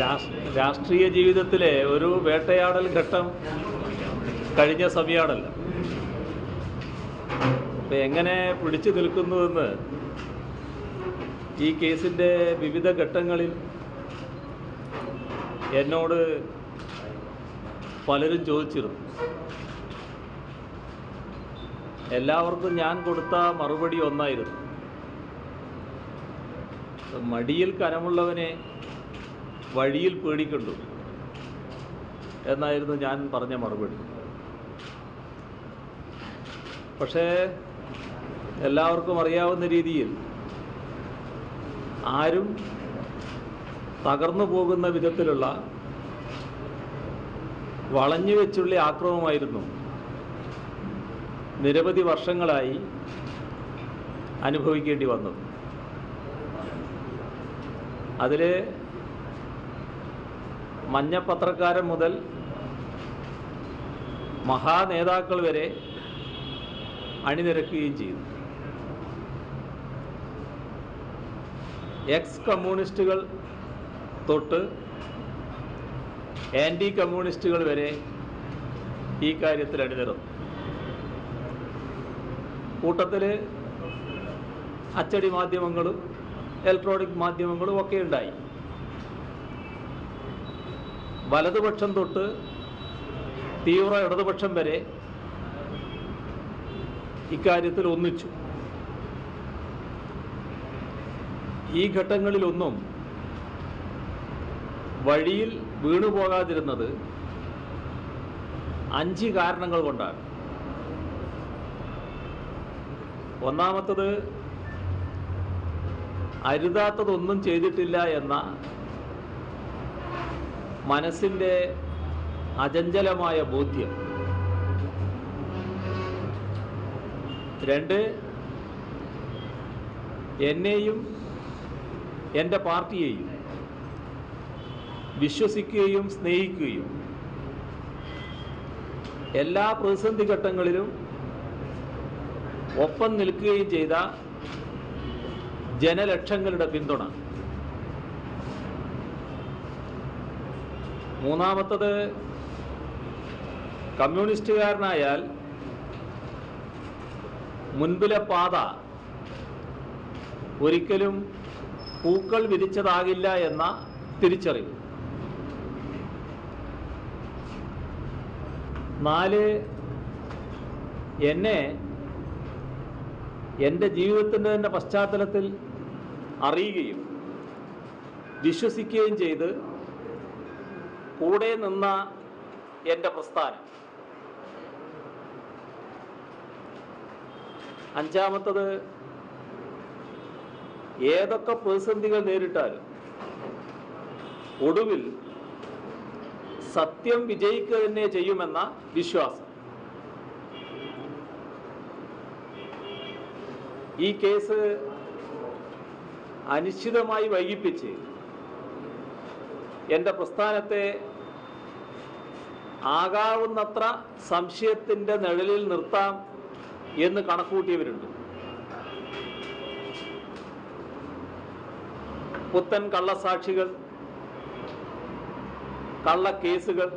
രാഷ്- രാഷ്ട്രീയ ജീവിതത്തിലെ ഒരു വേട്ടയാടൽ ഘട്ടം കഴിഞ്ഞ സമയമാണല്ലോ അപ്പം എങ്ങനെ പിടിച്ചു നിൽക്കുന്നുവെന്ന് ഈ കേസിന്റെ വിവിധ ഘട്ടങ്ങളിൽ എന്നോട് പലരും ചോദിച്ചിരുന്നു. എല്ലാവർക്കും ഞാൻ കൊടുത്ത മറുപടി ഒന്നായിരുന്നു. മടിയിൽ കനമുള്ളവനെ വഴിയിൽ പേടിക്കണ്ടു. എന്നായിരുന്നു ഞാൻ പറഞ്ഞ മറുപടി. പക്ഷേ എല്ലാവർക്കും അറിയാവുന്ന രീതിയിൽ ആരും തകർന്നു പോകുന്ന വിധത്തിലുള്ള വളഞ്ഞു വെച്ചുള്ള ആക്രമമായിരുന്നു. നിരവധി വർഷങ്ങളായി അനുഭവിക്കേണ്ടി വന്നത്. അതിൽ മഞ്ഞപ്പത്രക്കാരൻ മുതൽ മഹാനേതാക്കൾ വരെ അണിനിരക്കുകയും ചെയ്തു. എക്സ് കമ്മ്യൂണിസ്റ്റുകൾ തൊട്ട് ആന്റി കമ്മ്യൂണിസ്റ്റുകൾ വരെ ഈ കാര്യത്തിൽ അണിനിരന്നു. കൂട്ടത്തിൽ അച്ചടി മാധ്യമങ്ങളും ഇലക്ട്രോണിക് മാധ്യമങ്ങളും ഒക്കെ ഉണ്ടായി. വലതുപക്ഷം തൊട്ട് തീവ്ര ഇടതുപക്ഷം വരെ ഇക്കാര്യത്തിൽ ഒന്നിച്ചു. ഈ ഘട്ടങ്ങളിലൊന്നും വഴിയിൽ വീണുപോകാതിരുന്നത് അഞ്ച് കാരണങ്ങൾ കൊണ്ടാണ്. ഒന്നാമത്തത് അരുതാത്തതൊന്നും ചെയ്തിട്ടില്ല എന്ന മനസ്സിന്റെ അചഞ്ചലമായ ബോധ്യം. രണ്ട് എന്നെയും എന്റെ പാർട്ടിയെയും വിശ്വസിക്കുകയും സ്നേഹിക്കുകയും എല്ലാ പ്രതിസന്ധി ഘട്ടങ്ങളിലും ഒപ്പം നിൽക്കുകയും ചെയ്ത ജനലക്ഷങ്ങളുടെ പിന്തുണ. മൂന്നാമത്തത് കമ്മ്യൂണിസ്റ്റുകാരനായാൽ മുൻപിലെ പാത ഒരിക്കലും പൂക്കൾ വിരിച്ചതാകില്ല എന്ന തിരിച്ചറിവ്. നാല് എന്നെ എന്റെ ജീവിതത്തിന്റെ തന്നെ പശ്ചാത്തലത്തിൽ അറിയുകയും വിശ്വസിക്കുകയും ചെയ്ത് കൂടെ നിന്ന എന്റെ പ്രസ്ഥാനം. അഞ്ചാമത്തത് ഏതൊക്കെ പ്രതിസന്ധികൾ നേരിട്ടാലും ഒടുവിൽ സത്യം വിജയിക്കുക തന്നെ ചെയ്യുമെന്ന വിശ്വാസം. ഈ കേസ് അനിശ്ചിതമായി വൈകിപ്പിച്ച് എന്റെ പ്രസ്ഥാനത്തെ ആകാവുന്നത്ര സംശയത്തിന്റെ നിഴലിൽ നിർത്താം എന്ന് കണക്കൂട്ടിയവരുണ്ട് പുത്തൻ കള്ളസാക്ഷികൾ കള്ളക്കേസുകൾ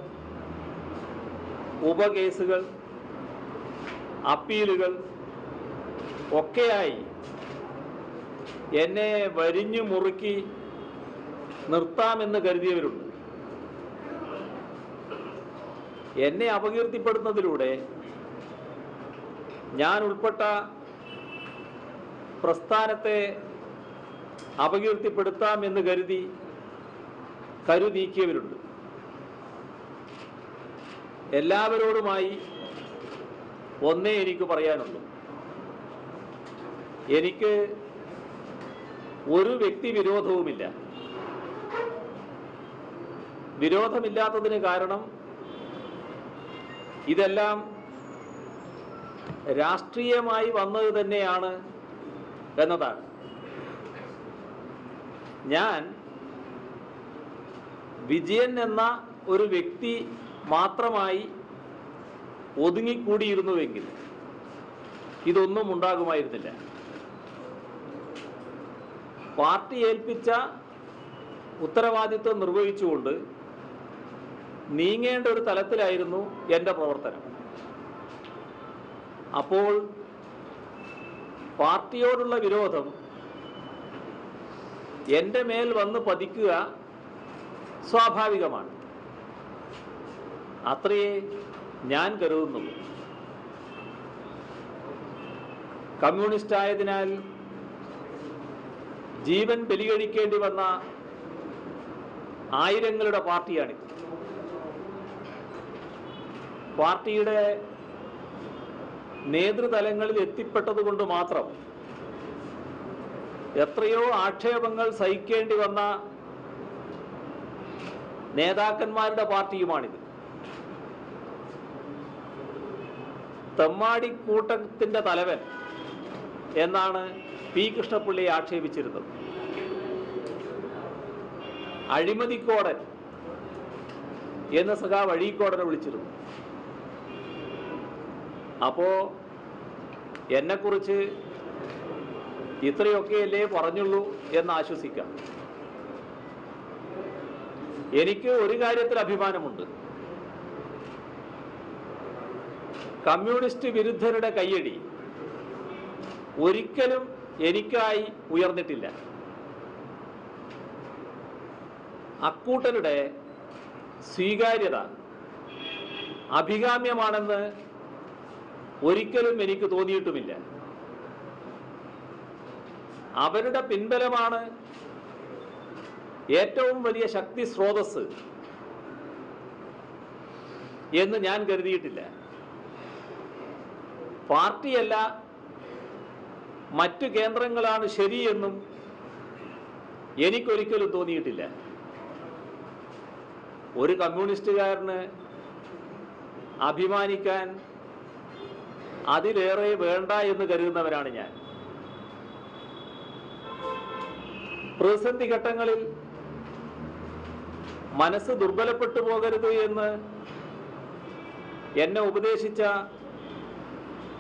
ഉപകേസുകൾ അപ്പീലുകൾ ഒക്കെയായി എന്നെ വരിഞ്ഞു മുറുക്കി നിർത്താമെന്ന് കരുതിയവരുണ്ട്. എന്നെ അപകീർത്തിപ്പെടുന്നതിലൂടെ ഞാൻ ഉൾപ്പെട്ട പ്രസ്ഥാനത്തെ അപകീർത്തിപ്പെടുത്താം എന്ന് കരുതി കരുനീക്കിയവരുണ്ട് എല്ലാവരോടുമായി ഒന്നേ എനിക്ക് പറയാനുള്ളൂ. എനിക്ക് ഒരു വ്യക്തി വിരോധവുമില്ല വിരോധമില്ലാത്തതിന് കാരണം ഇതെല്ലാം രാഷ്ട്രീയമായി വന്നത് തന്നെയാണ് എന്നതാണ്. ഞാൻ വിജയൻ എന്ന ഒരു വ്യക്തി മാത്രമായി ഒതുങ്ങിക്കൂടിയിരുന്നുവെങ്കിൽ ഇതൊന്നും ഉണ്ടാകുമായിരുന്നില്ല. പാർട്ടി ഏൽപ്പിച്ച ഉത്തരവാദിത്വം നിർവഹിച്ചുകൊണ്ട് നീങ്ങേണ്ട ഒരു തലത്തിലായിരുന്നു എന്റെ പ്രവർത്തനം. അപ്പോൾ പാർട്ടിയോടുള്ള വിരോധം എന്റെ മേൽ വന്ന് പതിക്കുക സ്വാഭാവികമാണ്. അത്രയേ ഞാൻ കരുതുന്നുള്ളൂ. കമ്മ്യൂണിസ്റ്റ് ആയതിനാൽ ജീവൻ ബലികഴിക്കേണ്ടി വന്ന ആയിരങ്ങളുടെ പാർട്ടിയാണിത്. പാർട്ടിയുടെ നേതൃതലങ്ങളിൽ എത്തിപ്പെട്ടത് കൊണ്ട് മാത്രം എത്രയോ ആക്ഷേപങ്ങൾ സഹിക്കേണ്ടി വന്ന നേതാക്കന്മാരുടെ പാർട്ടിയുമാണിത്. തെമ്മാടിക്കൂട്ടത്തിന്റെ തലവൻ എന്നാണ് പി കൃഷ്ണപിള്ളിയെ ആക്ഷേപിച്ചിരുന്നത്. അഴിമതിക്കോടൻ എന്ന് സഖാവ് അഴീക്കോടനെ വിളിച്ചിരുന്നു. അപ്പോ എന്നെക്കുറിച്ച് ഇത്രയൊക്കെയല്ലേ പറഞ്ഞുള്ളൂ എന്ന് ആശ്വസിക്കാം. എനിക്ക് ഒരു കാര്യത്തിൽ അഭിമാനമുണ്ട്. കമ്മ്യൂണിസ്റ്റ് വിരുദ്ധരുടെ കയ്യടി ഒരിക്കലും എനിക്കായി ഉയർന്നിട്ടില്ല. അക്കൂട്ടരുടെ സ്വീകാര്യത അഭികാമ്യമാണെന്ന് ഒരിക്കലും എനിക്ക് തോന്നിയിട്ടുമില്ല. അവരുടെ പിൻബലമാണ് ഏറ്റവും വലിയ ശക്തി സ്രോതസ് എന്ന് ഞാൻ കരുതിയിട്ടില്ല. പാർട്ടിയല്ല മറ്റു കേന്ദ്രങ്ങളാണ് ശരിയെന്നും എനിക്കൊരിക്കലും തോന്നിയിട്ടില്ല. ഒരു കമ്മ്യൂണിസ്റ്റുകാരന് അഭിമാനിക്കാൻ അതിലേറെ വേണ്ട എന്ന് കരുതുന്നവരാണ് ഞാൻ. പ്രതിസന്ധി ഘട്ടങ്ങളിൽ മനസ്സ് ദുർബലപ്പെട്ടു പോകരുത് എന്ന് എന്നെ ഉപദേശിച്ച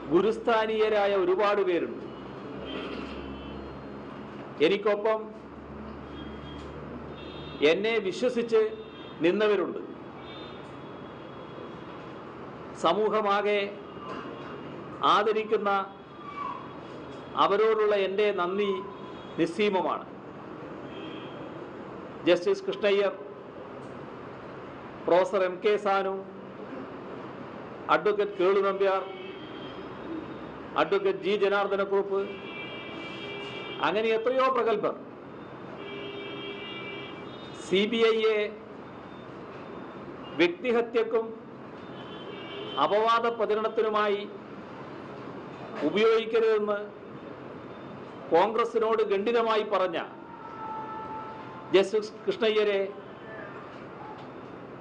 ഗുരുസ്ഥാനീയരായ ഒരുപാട് പേരുണ്ട്. എനിക്കൊപ്പം എന്നെ വിശ്വസിച്ച് നിന്നവരുണ്ട്. സമൂഹമാകെ ആദരിക്കുന്ന അവരോടുള്ള എന്റെ നന്ദി നിസ്സീമമാണ്. Justice Krishna Iyer professor M K Sanu advocate Kelu Nambiar advocate G Janardhana Kurup അങ്ങനെ എത്രയോ പ്രഗത്ഭർ. സി ബി ഐയെ വ്യക്തിഹത്യക്കും അപവാദ പ്രചരണത്തിനുമായി ഉപയോഗിക്കരുതെന്ന് കോൺഗ്രസിനോട് ഗണ്ഡിതമായി പറഞ്ഞ ജസ്റ്റിസ് കൃഷ്ണയ്യരെ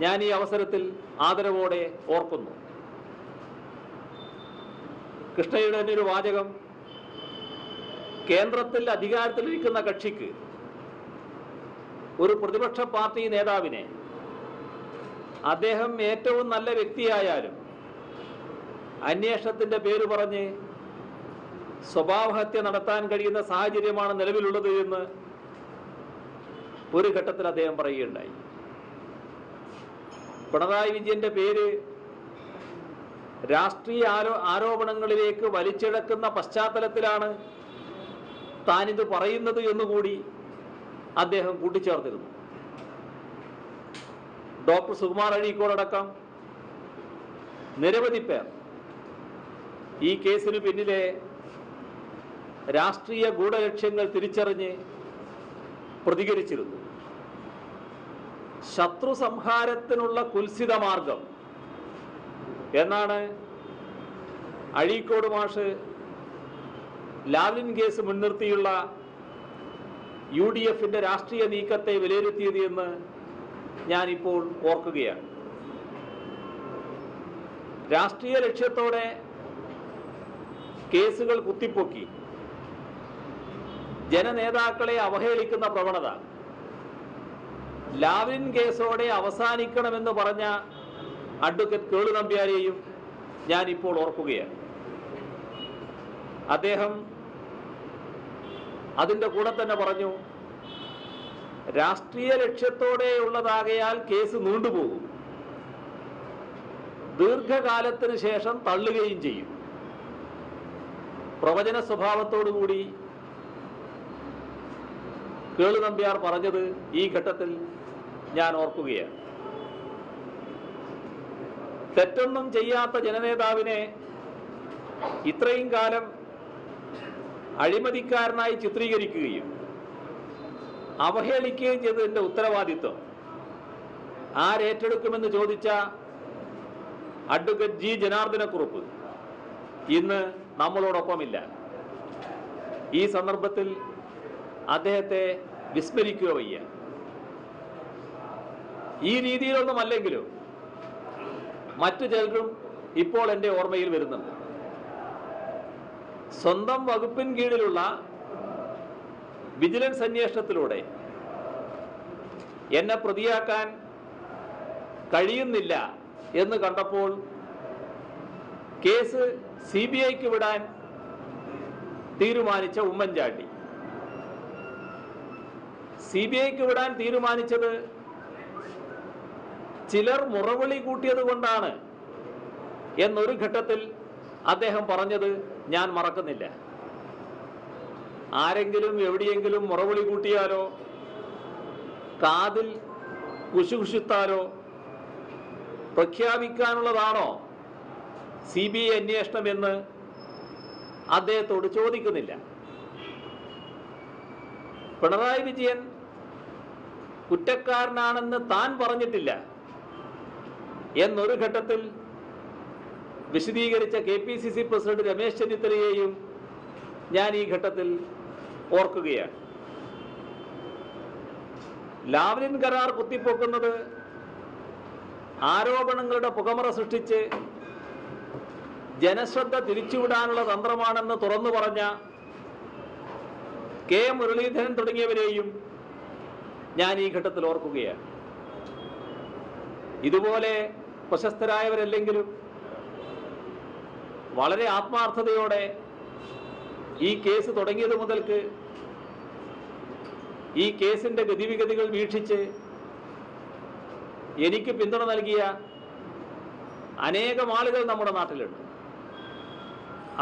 ഞാൻ ഈ അവസരത്തിൽ ആദരവോടെ ഓർക്കുന്നു. കൃഷ്ണയുടെ തന്നെ ഒരു വാചകം കേന്ദ്രത്തിൽ അധികാരത്തിലിരിക്കുന്ന കക്ഷിക്ക് ഒരു പ്രതിപക്ഷ പാർട്ടി നേതാവിനെ അദ്ദേഹം ഏറ്റവും നല്ല വ്യക്തിയായാലും അന്വേഷണത്തിന്റെ പേര് പറഞ്ഞ് സ്വഭാവഹത്യ നടത്താൻ കഴിയുന്ന സാഹചര്യമാണ് നിലവിലുള്ളത് എന്ന് ഒരു ഘട്ടത്തിൽ അദ്ദേഹം പറയുകയുണ്ടായി. പിണറായി വിജയന്റെ പേര് രാഷ്ട്രീയ ആരോ ആരോപണങ്ങളിലേക്ക് വലിച്ചിഴക്കുന്ന പശ്ചാത്തലത്തിലാണ് താനിത് പറയുന്നത് എന്നുകൂടി അദ്ദേഹം കൂട്ടിച്ചേർത്തിരുന്നു. ഡോക്ടർ സുകുമാർ അഴീക്കോടക്കം നിരവധി പേർ ഈ കേസിന് പിന്നിലെ രാഷ്ട്രീയ ഗൂഢലക്ഷ്യങ്ങൾ തിരിച്ചറിഞ്ഞ് പ്രതികരിച്ചിരുന്നു. ശത്രു സംഹാരത്തിനുള്ള കുൽസിത മാർഗം എന്നാണ് അഴീക്കോട് മാഷ് ലാവ്ലിൻ കേസ് മുൻനിർത്തിയുള്ള യു ഡി എഫിന്റെ രാഷ്ട്രീയ നീക്കത്തെ വിലയിരുത്തിയത് എന്ന് ഞാനിപ്പോൾ ഓർക്കുകയാണ്. രാഷ്ട്രീയ ലക്ഷ്യത്തോടെ കേസുകൾ കുത്തിപ്പൊക്കി. ജനനേതാക്കളെ അവഹേളിക്കുന്ന പ്രവണത. ലാവ്ലിൻ കേസോടെ അവസാനിക്കണമെന്ന് പറഞ്ഞ അഡ്വക്കേറ്റ് കേളു നമ്പ്യാരെയും ഞാൻ ഇപ്പോൾ ഓർക്കുകയാണ്. അദ്ദേഹം അതിന്റെ കൂടെ തന്നെ പറഞ്ഞു രാഷ്ട്രീയ ലക്ഷ്യത്തോടെയുള്ളതാകയാൽ കേസ് നീണ്ടുപോകും ദീർഘകാലത്തിന് ശേഷം തള്ളുകയും ചെയ്യും. പ്രവചന സ്വഭാവത്തോടുകൂടി കേളു നമ്പ്യാർ പറഞ്ഞത് ഈ ഘട്ടത്തിൽ ഞാൻ ഓർക്കുകയാണ്. തെറ്റൊന്നും ചെയ്യാത്ത ജനനേതാവിനെ ഇത്രയും കാലം അഴിമതിക്കാരനായി ചിത്രീകരിക്കുകയും അവഹേളിക്കുകയും ചെയ്തതിന്റെ ഉത്തരവാദിത്വം ആരേറ്റെടുക്കുമെന്ന് ചോദിച്ച അഡ്വക്കേറ്റ് ജി ജനാർദ്ദനക്കുറുപ്പ് ഇന്ന് നമ്മളോടൊപ്പമില്ല. ഈ സന്ദർഭത്തിൽ അദ്ദേഹത്തെ വിസ്മരിക്കുക വയ്യ. ഈ രീതിയിലൊന്നും അല്ലെങ്കിലും മറ്റു ചിലരും ഇപ്പോൾ എന്റെ ഓർമ്മയിൽ വരുന്നുണ്ട്. സ്വന്തം വകുപ്പിൻ കീഴിലുള്ള വിജിലൻസ് അന്വേഷണത്തിലൂടെ എന്നെ പ്രതിയാക്കാൻ കഴിയുന്നില്ല എന്ന് കണ്ടപ്പോൾ കേസ് സി ബി ഐക്ക് വിടാൻ തീരുമാനിച്ച ഉമ്മൻചാണ്ടി. സി ബി ഐക്ക് വിടാൻ തീരുമാനിച്ചത് ചിലർ മുറവിളി കൂട്ടിയത് കൊണ്ടാണ് എന്നൊരു ഘട്ടത്തിൽ അദ്ദേഹം പറഞ്ഞത് ഞാൻ മറക്കുന്നില്ല. ആരെങ്കിലും എവിടെയെങ്കിലും മുറവിളി കൂട്ടിയാലോ കാതിൽ കുശുകുശുത്താലോ പ്രഖ്യാപിക്കാനുള്ളതാണോ സി ബി ഐ അന്വേഷണം എന്ന് അദ്ദേഹത്തോട് ചോദിക്കുന്നില്ല. പിണറായി വിജയൻ കുറ്റക്കാരനാണെന്ന് താൻ പറഞ്ഞിട്ടില്ല എന്നൊരു ഘട്ടത്തിൽ വിശദീകരിച്ച K P C C president Ramesh ചെന്നിത്തലയെയും ഞാൻ ഈ ഘട്ടത്തിൽ ഓർക്കുകയാണ്. ലാവ്ലിൻ കരാർ കുത്തിപ്പൊക്കുന്നത് ആരോപണങ്ങളുടെ പുകമറ സൃഷ്ടിച്ച് ജനശ്രദ്ധ തിരിച്ചുവിടാനുള്ള തന്ത്രമാണെന്ന് തുറന്നു പറഞ്ഞ കെ മുരളീധരൻ തുടങ്ങിയവരെയും ഞാൻ ഈ ഘട്ടത്തിൽ ഓർക്കുകയാണ്. ഇതുപോലെ പ്രശസ്തരായവരല്ലെങ്കിലും വളരെ ആത്മാർത്ഥതയോടെ ഈ കേസ് തുടങ്ങിയത് മുതൽക്ക് ഈ കേസിന്റെ ഗതിവിഗതികൾ വീക്ഷിച്ച് എനിക്ക് പിന്തുണ നൽകിയ അനേകം ആളുകൾ നമ്മുടെ നാട്ടിലുണ്ട്.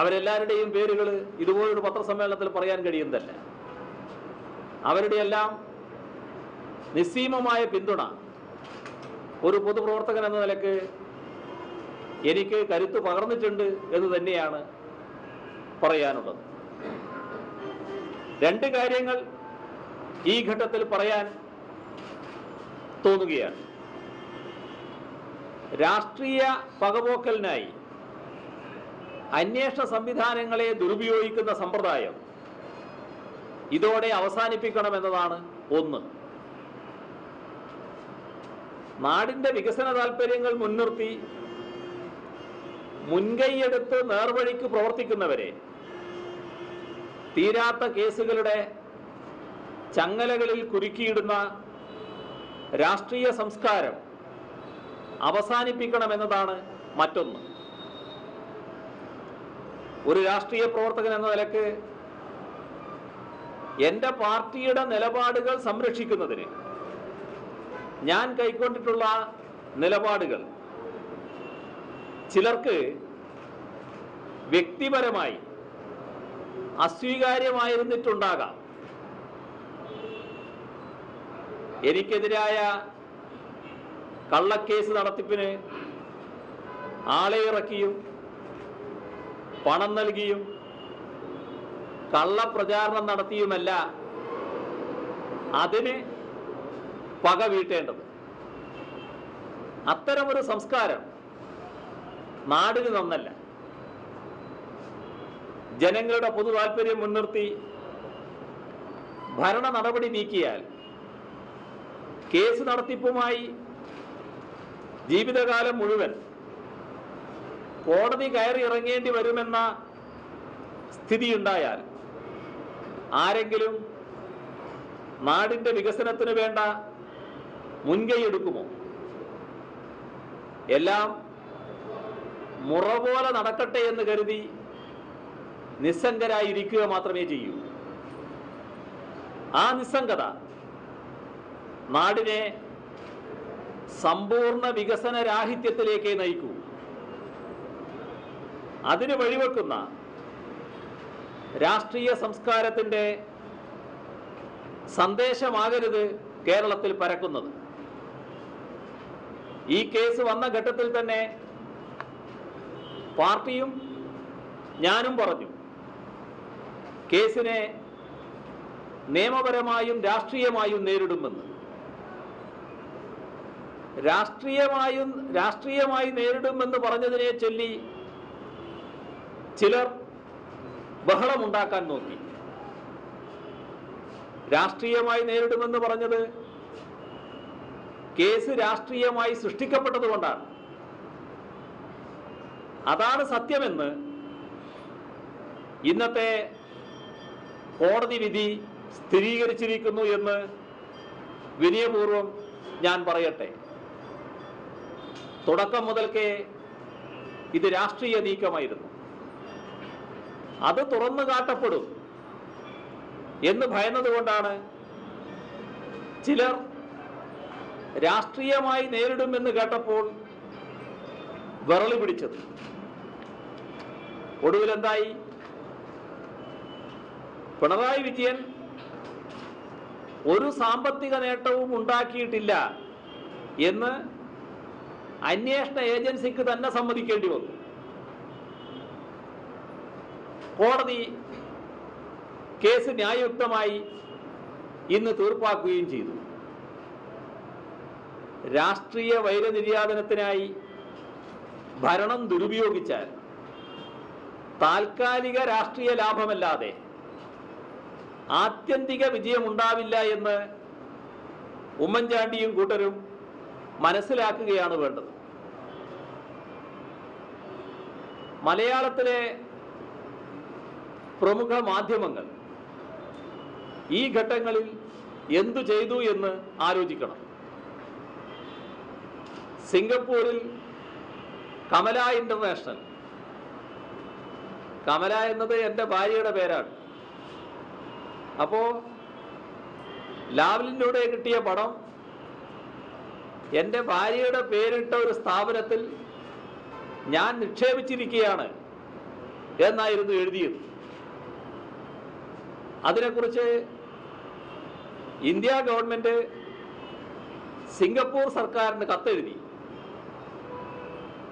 അവരെല്ലാവരുടെയും പേരുകൾ ഇതുപോലൊരു പത്രസമ്മേളനത്തിൽ പറയാൻ കഴിയുന്നതല്ല. അവരുടെ എല്ലാം നിസ്സീമമായ പിന്തുണ. ഒരു പൊതുപ്രവർത്തകൻ എന്ന നിലയ്ക്ക് എനിക്ക് കരുത്ത് പകർന്നിട്ടുണ്ട് എന്ന് തന്നെയാണ് പറയാനുള്ളത്. രണ്ട് കാര്യങ്ങൾ ഈ ഘട്ടത്തിൽ പറയാൻ തോന്നുകയാണ്. രാഷ്ട്രീയ പകപോക്കലിനായി അന്വേഷണ സംവിധാനങ്ങളെ ദുരുപയോഗിക്കുന്ന സമ്പ്രദായം ഇതോടെ അവസാനിപ്പിക്കണമെന്നതാണ് ഒന്ന്. നാടിന്റെ വികസന താല്പര്യങ്ങൾ മുൻനിർത്തി മുൻകൈയെടുത്ത് നേർവഴിക്ക് പ്രവർത്തിക്കുന്നവരെ തീരാത്ത കേസുകളുടെ ചങ്ങലകളിൽ കുരുക്കിയിടുന്ന രാഷ്ട്രീയ സംസ്കാരം അവസാനിപ്പിക്കണമെന്നതാണ് മറ്റൊന്ന്. ഒരു രാഷ്ട്രീയ പ്രവർത്തകൻ എന്ന നിലയ്ക്ക് എന്റെ പാർട്ടിയുടെ നിലപാടുകൾ സംരക്ഷിക്കുന്നതിന് ഞാൻ കൈക്കൊണ്ടിട്ടുള്ള നിലപാടുകൾ ചിലർക്ക് വ്യക്തിപരമായി അസ്വീകാര്യമായിരുന്നിട്ടുണ്ടാകാം. എനിക്കെതിരായ കള്ളക്കേസ് നടത്തിപ്പിന് ആളെ ഇറക്കിയും പണം നൽകിയും കള്ളപ്രചാരണം നടത്തിയുമല്ല. അതിന് പക വീട്ടേണ്ടത്. അത്തരമൊരു സംസ്കാരം നാടിന് നന്നല്ല. ജനങ്ങളുടെ പൊതു താല്പര്യം മുൻനിർത്തി ഭരണ നടപടി നീക്കിയാൽ കേസ് നടത്തിപ്പുമായി ജീവിതകാലം മുഴുവൻ കോടതി കയറി ഇറങ്ങേണ്ടി വരുമെന്ന സ്ഥിതിയുണ്ടായാൽ ആരെങ്കിലും നാടിന്റെ വികസനത്തിന് വേണ്ട മുൻകൈ എടുക്കുമോ? എല്ലാം മുറ പോലെ നടക്കട്ടെ എന്ന് കരുതി നിസ്സംഗരായിരിക്കുക മാത്രമേ ചെയ്യൂ. ആ നിസ്സംഗത നാടിനെ സമ്പൂർണ വികസന രാഹിത്യത്തിലേക്ക് നയിക്കൂ. അതിന് വഴിവെക്കുന്ന രാഷ്ട്രീയ സംസ്കാരത്തിന്റെ സന്ദേശമാകരുത് കേരളത്തിൽ പരക്കുന്നത്. ഈ കേസ് വന്ന ഘട്ടത്തിൽ തന്നെ പാർട്ടിയും ഞാനും പറഞ്ഞു. കേസിനെ നിയമപരമായും രാഷ്ട്രീയമായും നേരിടുമെന്ന്. രാഷ്ട്രീയമായും രാഷ്ട്രീയമായി നേരിടുമെന്ന് പറഞ്ഞതിനെ ചൊല്ലി ചിലർ ബഹളമുണ്ടാക്കാൻ നോക്കി. രാഷ്ട്രീയമായി നേരിടുമെന്ന് പറഞ്ഞത് കേസ് രാഷ്ട്രീയമായി സൃഷ്ടിക്കപ്പെട്ടതുകൊണ്ടാണ്. അതാണ് സത്യമെന്ന് ഇന്നത്തെ കോടതി വിധി സ്ഥിരീകരിച്ചിരിക്കുന്നു എന്ന് വിനയപൂർവം ഞാൻ പറയട്ടെ. തുടക്കം മുതൽക്കേ ഇത് രാഷ്ട്രീയ നീക്കമായിരുന്നു. അത് തുറന്നു കാട്ടപ്പെടും എന്ന് ഭയന്നതുകൊണ്ടാണ് ചിലർ രാഷ്ട്രീയമായി നേരിടുമെന്ന് കേട്ടപ്പോൾ വിറളി പിടിച്ചത്. ഒടുവിൽ എന്തായി? പിണറായി വിജയൻ ഒരു സാമ്പത്തിക നേട്ടവും ഉണ്ടാക്കിയിട്ടില്ല എന്ന് അന്വേഷണ ഏജൻസിക്ക് തന്നെ സമ്മതിക്കേണ്ടി വന്നു. കോടതി കേസ് ന്യായയുക്തമായി ഇന്ന് തീർപ്പാക്കുകയും ചെയ്തു. രാഷ്ട്രീയ വൈരനിര്യാതനത്തിനായി ഭരണം ദുരുപയോഗിച്ചാൽ താൽക്കാലിക രാഷ്ട്രീയ ലാഭമല്ലാതെ ആത്യന്തിക വിജയമുണ്ടാവില്ല എന്ന് ഉമ്മൻചാണ്ടിയും കൂട്ടരും മനസ്സിലാക്കുകയാണ് വേണ്ടത്. മലയാളത്തിലെ പ്രമുഖ മാധ്യമങ്ങൾ ഈ ഘട്ടങ്ങളിൽ എന്തു ചെയ്തു എന്ന് ആലോചിക്കണം. സിംഗപ്പൂരിൽ കമല ഇന്റർനാഷണൽ. കമല എന്നത് എന്റെ ഭാര്യയുടെ പേരാണ്. അപ്പോൾ ലാവലിലൂടെ കിട്ടിയ പണം എന്റെ ഭാര്യയുടെ പേരിട്ട ഒരു സ്ഥാപനത്തിൽ ഞാൻ നിക്ഷേപിച്ചിരിക്കുകയാണ് എന്നായിരുന്നു എഴുതിയത്. അതിനെക്കുറിച്ച് ഇന്ത്യ ഗവൺമെന്റ് സിംഗപ്പൂർ സർക്കാരിന് കത്തെഴുതി.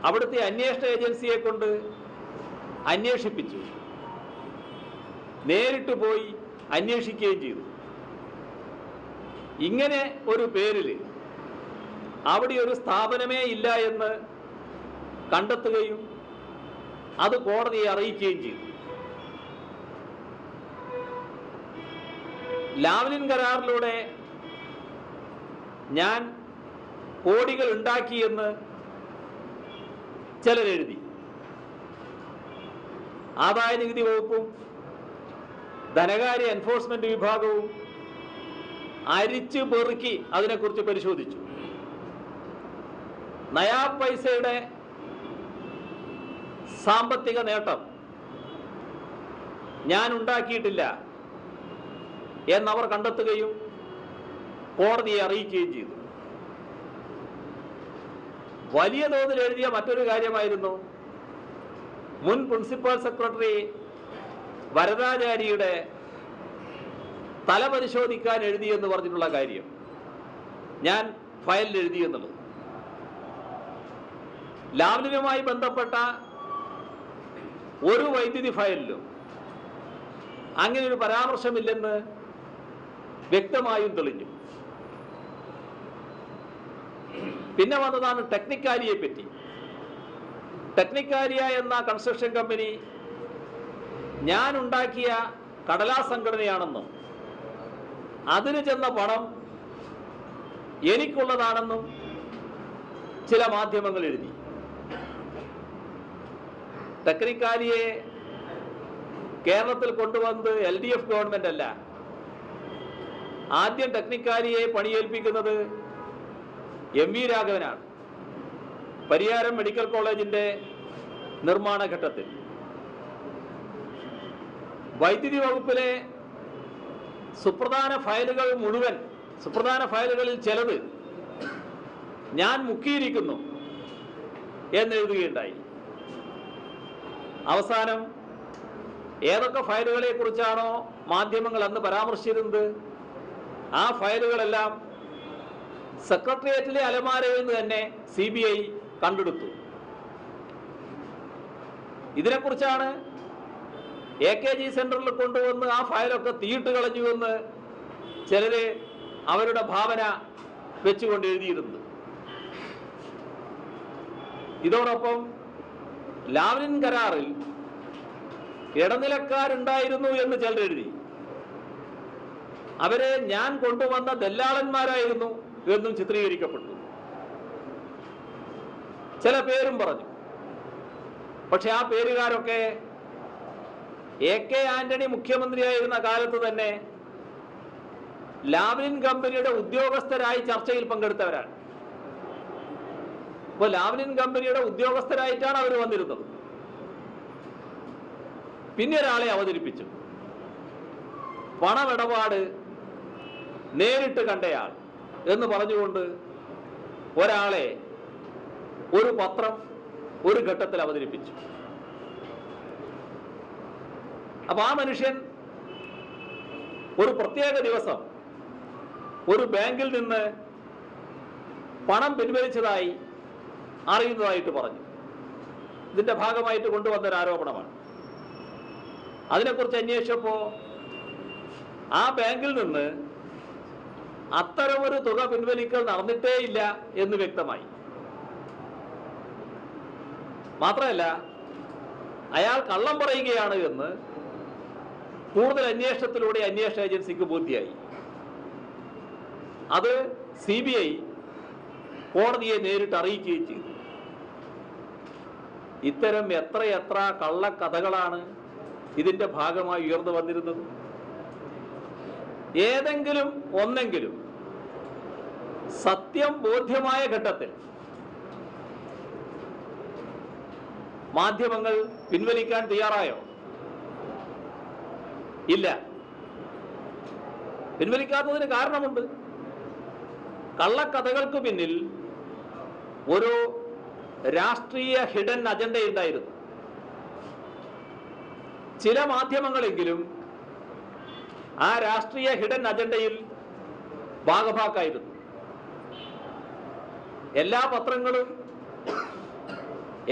അവിടുത്തെ അന്വേഷണ ഏജൻസിയെ കൊണ്ട് അന്വേഷിപ്പിച്ചു. നേരിട്ട് പോയി അന്വേഷിക്കുകയും ചെയ്തു. ഇങ്ങനെ ഒരു പേരിൽ അവിടെ ഒരു സ്ഥാപനമേ ഇല്ല എന്ന് കണ്ടെത്തുകയും അത് കോടതിയെ അറിയിക്കുകയും ചെയ്തു. ലാവ്ലിൻ കരാറിലൂടെ ഞാൻ കോടികൾ ഉണ്ടാക്കിയെന്ന് ചിലരെഴുതി. ആദായ നികുതി വകുപ്പും ധനകാര്യ എൻഫോഴ്സ്മെന്റ് വിഭാഗവും അരിച്ചു പെറുക്കി അതിനെക്കുറിച്ച് പരിശോധിച്ചു. നയാ പൈസയുടെ സാമ്പത്തിക നേട്ടം ഞാൻ ഉണ്ടാക്കിയിട്ടില്ല എന്നവർ കണ്ടെത്തുകയും കോടതിയെ അറിയിക്കുകയും ചെയ്തു. വലിയ തോതിൽ എഴുതിയ മറ്റൊരു കാര്യമായിരുന്നു. മുൻ പ്രിൻസിപ്പൽ സെക്രട്ടറി വരദാചാരിയുടെ തല പരിശോധിക്കാൻ എഴുതി എന്ന് പറഞ്ഞിട്ടുള്ള കാര്യം. ഞാൻ ഫയലിൽ എഴുതി എന്നുള്ളത് ലാവ്ലിനുമായി ബന്ധപ്പെട്ട ഒരു വൈദ്യുതി ഫയലിലും അങ്ങനെ ഒരു പരാമർശമില്ലെന്ന് വ്യക്തമായും തെളിഞ്ഞു. പിന്നെ വന്നതാണ് ടെക്നിക്കാലിയെ പറ്റി. ടെക്നിക്കാലിയ എന്ന കൺസ്ട്രക്ഷൻ കമ്പനി ഞാൻ ഉണ്ടാക്കിയ കടലാ സംഘടനയാണെന്നും അതിന് ചെന്ന പണം എനിക്കുള്ളതാണെന്നും ചില മാധ്യമങ്ങൾ എഴുതി. ടെക്നിക്കാലിയെ കേരളത്തിൽ കൊണ്ടുവന്നത് എൽ ഡി എഫ് ഗവൺമെന്റ് അല്ല. ആദ്യം ടെക്നിക്കാലിയെ പണിയേൽപ്പിക്കുന്നത് എം വി രാഘവനാണ്. പരിയാരം മെഡിക്കൽ കോളേജിന്റെ നിർമ്മാണ ഘട്ടത്തിൽ. വൈദ്യുതി വകുപ്പിലെ സുപ്രധാന ഫയലുകൾ മുഴുവൻ സുപ്രധാന ഫയലുകളിൽ ചിലത് ഞാൻ മുക്കിയിരിക്കുന്നു എന്നെഴുതുകയുണ്ടായി. അവസാനം ഏതൊക്കെ ഫയലുകളെ കുറിച്ചാണോ മാധ്യമങ്ങൾ അന്ന് പരാമർശിച്ചിരുന്നത്? ആ ഫയലുകളെല്ലാം സെക്രട്ടേറിയറ്റിലെ അലമാരയിൽ നിന്ന് തന്നെ സി ബി ഐ കണ്ടെടുത്തു. ഇതിനെക്കുറിച്ചാണ് എ കെ ജി സെന്ററിൽ കൊണ്ടുവന്ന് ആ ഫയലൊക്കെ തീയിട്ട് കളഞ്ഞുവെന്ന് ചിലര് അവരുടെ ഭാവന വെച്ചുകൊണ്ട് എഴുതിയിരുന്നത് ഇതോടൊപ്പം ലാവ്ലിൻ കരാറിൽ ഇടനിലക്കാരുണ്ടായിരുന്നു എന്ന് ചിലരെഴുതി. അവരെ ഞാൻ കൊണ്ടുവന്ന ദല്ലാളന്മാരായിരുന്നു എന്നും ചിത്രീകരിക്കപ്പെട്ടു. ചില പേരും പറഞ്ഞു. പക്ഷെ ആ പേരുകാരൊക്കെ എ കെ ആന്റണി മുഖ്യമന്ത്രിയായിരുന്ന കാലത്ത് തന്നെ ലാവ്ലിൻ കമ്പനിയുടെ ഉദ്യോഗസ്ഥരായി ചർച്ചയിൽ പങ്കെടുത്തവരാണ്. അപ്പോൾ ലാവ്ലിൻ കമ്പനിയുടെ ഉദ്യോഗസ്ഥരായിട്ടാണ് അവർ വന്നിരുന്നത്. പിന്നെ ഒരാളെ അവതരിപ്പിച്ചു. പണമിടപാട് നേരിട്ട് കണ്ടയാൾ. എന്ന് പറഞ്ഞുകൊണ്ട് ഒരാളെ ഒരു പത്രം ഒരു ഘട്ടത്തിൽ അവതരിപ്പിച്ചു. അപ്പൊ ആ മനുഷ്യൻ ഒരു പ്രത്യേക ദിവസം ഒരു ബാങ്കിൽ നിന്ന് പണം പിൻവലിച്ചതായി അറിയുന്നതായിട്ട് പറഞ്ഞു. ഇതിന്റെ ഭാഗമായിട്ട് കൊണ്ടുവന്ന ഒരു ആരോപണമാണ്. അതിനെക്കുറിച്ച് അന്വേഷിച്ചപ്പോ ആ ബാങ്കിൽ നിന്ന് അത്തരമൊരു തുക പിൻവലിക്കൽ നടന്നിട്ടേ ഇല്ല എന്ന് വ്യക്തമായി. മാത്രമല്ല അയാൾ കള്ളം പറയുകയാണ് എന്ന് കൂടുതൽ അന്വേഷണത്തിലൂടെ അന്വേഷണ ഏജൻസിക്ക് ബോധ്യായി. അത് സി ബി ഐ കോടതിയെ നേരിട്ട് അറിയിക്കുകയും ചെയ്തു. ഇത്തരം എത്രയെത്ര കള്ളക്കഥകളാണ് ഇതിന്റെ ഭാഗമായി ഉയർന്നു വന്നിരുന്നത്. ഏതെങ്കിലും ഒന്നെങ്കിലും സത്യം ബോധ്യമായ ഘട്ടത്തിൽ മാധ്യമങ്ങൾ പിൻവലിക്കാൻ തയ്യാറായോ? ഇല്ല. പിൻവലിക്കാത്തതിന് കാരണമുണ്ട്. കള്ളക്കഥകൾക്ക് പിന്നിൽ ഒരു രാഷ്ട്രീയ ഹിഡൻ അജണ്ടയുണ്ടായിരുന്നു ചില മാധ്യമങ്ങളെങ്കിലും ആ രാഷ്ട്രീയ ഹിഡൻ അജണ്ടയിൽ ഭാഗഭാക്കായിരുന്നു. എല്ലാ പത്രങ്ങളും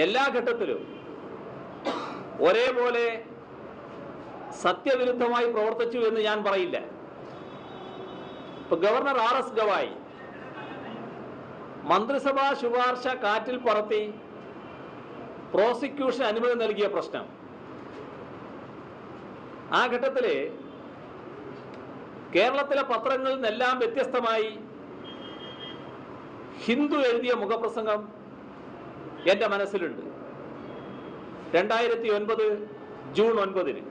എല്ലാ ഘട്ടത്തിലും ഒരേപോലെ സത്യവിരുദ്ധമായി പ്രവർത്തിച്ചു എന്ന് ഞാൻ പറയില്ല. ഗവർണർ ആർ എസ് ഗവായി മന്ത്രിസഭാ ശുപാർശ കാറ്റിൽ പറത്തി പ്രോസിക്യൂഷൻ അനുമതി നൽകിയ പ്രശ്നം. ആ ഘട്ടത്തിൽ കേരളത്തിലെ പത്രങ്ങളിൽ നിന്നെല്ലാം വ്യത്യസ്തമായി ഹിന്ദു എഴുതിയ മുഖപ്രസംഗം എന്റെ മനസ്സിലുണ്ട്. രണ്ടായിരത്തി ഒൻപത് ജൂൺ ഒൻപതിന്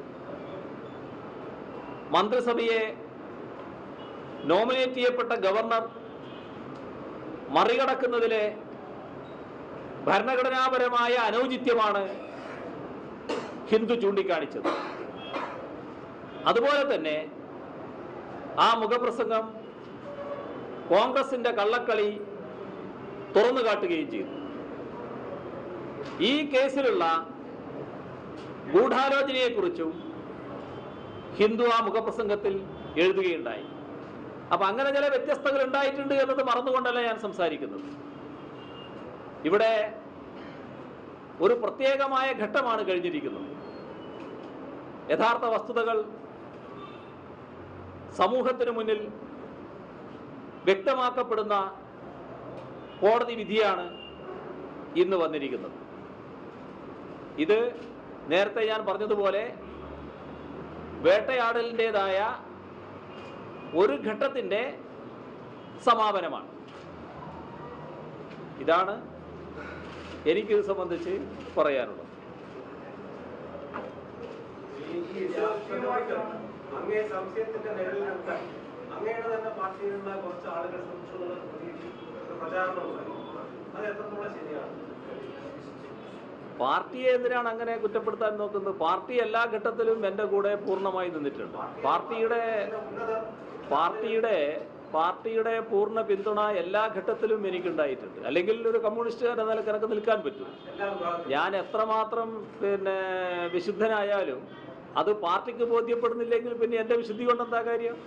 മന്ത്രിസഭയെ നോമിനേറ്റ് ചെയ്യപ്പെട്ട ഗവർണർ മറികടക്കുന്നതിലെ ഭരണഘടനാപരമായ അനൗചിത്യമാണ് ഹിന്ദു ചൂണ്ടിക്കാണിച്ചത്. അതുപോലെ തന്നെ ആ മുഖപ്രസംഗം കോൺഗ്രസിന്റെ കള്ളക്കളി തുറന്നു കാട്ടുകയും ചെയ്തു. ഈ കേസിലുള്ള ഗൂഢാലോചനയെക്കുറിച്ചും ഹിന്ദു ആ മുഖപ്രസംഗത്തിൽ എഴുതുകയുണ്ടായി. അപ്പൊ അങ്ങനെ ചില വ്യത്യസ്തകൾ ഉണ്ടായിട്ടുണ്ട് എന്നത് മറന്നുകൊണ്ടല്ല ഞാൻ സംസാരിക്കുന്നത്? ഇവിടെ ഒരു പ്രത്യേകമായ ഘട്ടമാണ് കഴിഞ്ഞിരിക്കുന്നത്. യഥാർത്ഥ വസ്തുതകൾ സമൂഹത്തിന് മുന്നിൽ വ്യക്തമാക്കപ്പെടുന്ന കോടതി വിധിയാണ് ഇന്ന് വന്നിരിക്കുന്നത്. ഇത് നേരത്തെ ഞാൻ പറഞ്ഞതുപോലെ വേട്ടയാടലിന്റെതായ ഒരു ഘട്ടത്തിന്റെ സമാപനമാണ്. ഇതാണ് എനിക്കിത് സംബന്ധിച്ച് പറയാനുള്ളത്. അങ്ങേ സംശയത്തിന്റെ നിഴലിൽ അങ്ങയുടെ തന്നെ പാർട്ടിയിലുള്ള കുറച്ച് ആളുകൾ ഒരു പ്രചാരണം ഉണ്ടായി അത് ശരിയാണ് പാർട്ടിയെ എന്തിനാണ് അങ്ങനെ കുറ്റപ്പെടുത്താൻ നോക്കുന്നത്? പാർട്ടി എല്ലാ ഘട്ടത്തിലും എന്റെ കൂടെ പൂർണമായി നിന്നിട്ടുണ്ട്. പാർട്ടിയുടെ പാർട്ടിയുടെ പാർട്ടിയുടെ പൂർണ പിന്തുണ എല്ലാ ഘട്ടത്തിലും എനിക്കുണ്ടായിട്ടുണ്ട്. അല്ലെങ്കിൽ ഒരു കമ്മ്യൂണിസ്റ്റുകാരൻ നില എനിക്ക് നിൽക്കാൻ പറ്റും. ഞാൻ എത്രമാത്രം പിന്നെ വിശുദ്ധനായാലും അത് പാർട്ടിക്ക് ബോധ്യപ്പെടുന്നില്ലെങ്കിൽ പിന്നെ എന്റെ വിശുദ്ധി കൊണ്ട് എന്താ കാര്യം?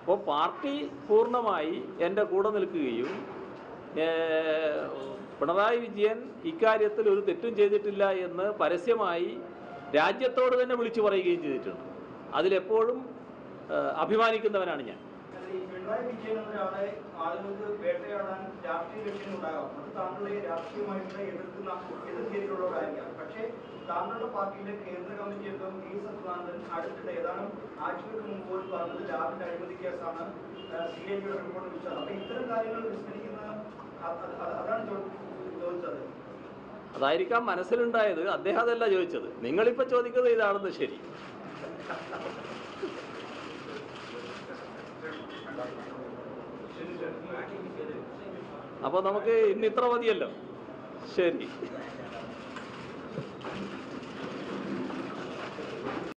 അപ്പോൾ പാർട്ടി പൂർണമായി എന്റെ കൂടെ നിൽക്കുകയും പിണറായി വിജയൻ ഇക്കാര്യത്തിൽ ഒരു തെറ്റും ചെയ്തിട്ടില്ല എന്ന് പരസ്യമായി രാജ്യത്തോട് തന്നെ വിളിച്ചു പറയുകയും ചെയ്തിട്ടുണ്ട്. അതിലെപ്പോഴും അഭിമാനിക്കുന്നവനാണ് ഞാൻ. പക്ഷേ ഇത്തരം കാര്യങ്ങൾ വിസ്മരിക്കുന്ന അതായിരിക്കാം മനസ്സിലുണ്ടായത്. അദ്ദേഹം അതല്ല ചോദിച്ചത്. നിങ്ങളിപ്പോൾ ചോദിക്കുന്നത് ഇതാണെന്ന് ശരി. അപ്പോൾ നമുക്ക് ഇന്ന് ഇത്ര മതിയല്ലോ. ശരി.